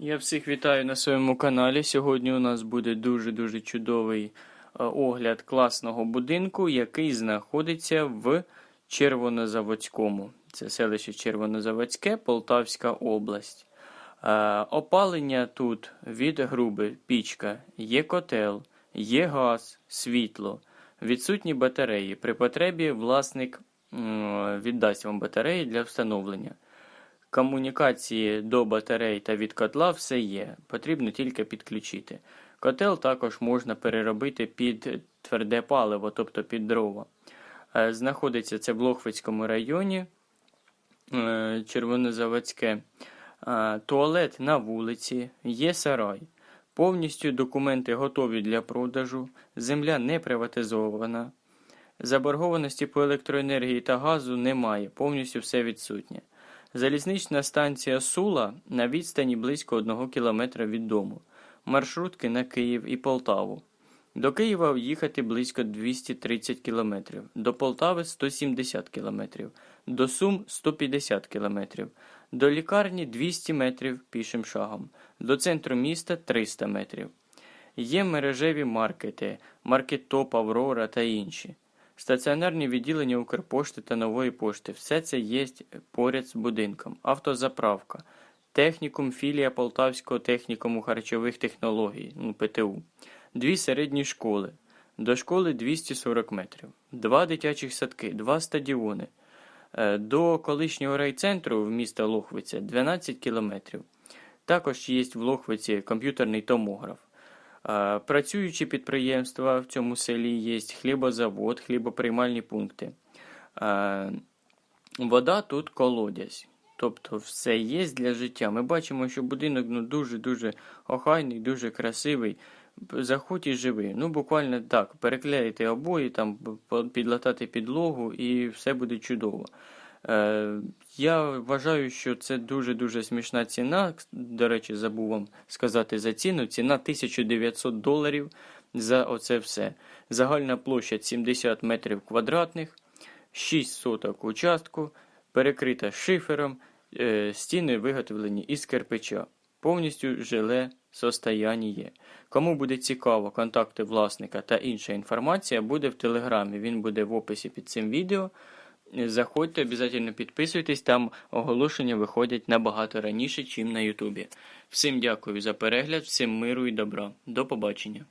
Я всіх вітаю на своєму каналі. Сьогодні у нас буде дуже-дуже чудовий е, огляд класного будинку, який знаходиться в Червонозаводському. Це селище Червонозаводське, Полтавська область. Е, Опалення тут від груби пічка, є котел, є газ, світло, відсутні батареї. При потребі власник віддасть вам батареї для встановлення. Комунікації до батарей та від котла все є, потрібно тільки підключити. Котел також можна переробити під тверде паливо, тобто під дрова. Е, Знаходиться це в Лохвицькому районі, е, Червонозаводське. Е, Туалет на вулиці, є сарай. Повністю документи готові для продажу, земля не приватизована. Заборгованості по електроенергії та газу немає, повністю все відсутнє. Залізнична станція Сула на відстані близько 1 кілометра від дому. Маршрутки на Київ і Полтаву. До Києва їхати близько 230 кілометрів, до Полтави 170 кілометрів, до Сум 150 кілометрів, до лікарні 200 метрів пішим шагом, до центру міста 300 метрів. Є мережеві маркети, маркет-топ, Аврора та інші. Стаціонарні відділення Укрпошти та Нової пошти. Все це є поряд з будинком. Автозаправка, технікум філія Полтавського технікуму харчових технологій, ну, ПТУ. Дві середні школи. До школи 240 метрів. Два дитячих садки, два стадіони. Е, До колишнього райцентру в міста Лохвиця 12 кілометрів. Також є в Лохвиці комп'ютерний томограф. Працюючі підприємства в цьому селі є хлібозавод, хлібоприймальні пункти. Вода тут колодязь. Тобто все є для життя. Ми бачимо, що будинок ну, дуже-дуже охайний, дуже красивий. Заходь і живи. Ну, буквально так, переклеїти обої, там, підлатати підлогу і все буде чудово. Е, я вважаю, що це дуже-дуже смішна ціна. До речі, забув вам сказати за ціну. Ціна 1900 доларів за оце все. Загальна площа 70 метрів квадратних, 6 соток участку, перекрита шифером, е, стіни виготовлені із кирпича. Повністю жиле состояння. Кому буде цікаво, контакти власника та інша інформація буде в телеграмі. Він буде в описі під цим відео. Заходьте, обов'язково підписуйтесь, там оголошення виходять набагато раніше, ніж на Ютубі. Всім дякую за перегляд, всім миру і добра. До побачення.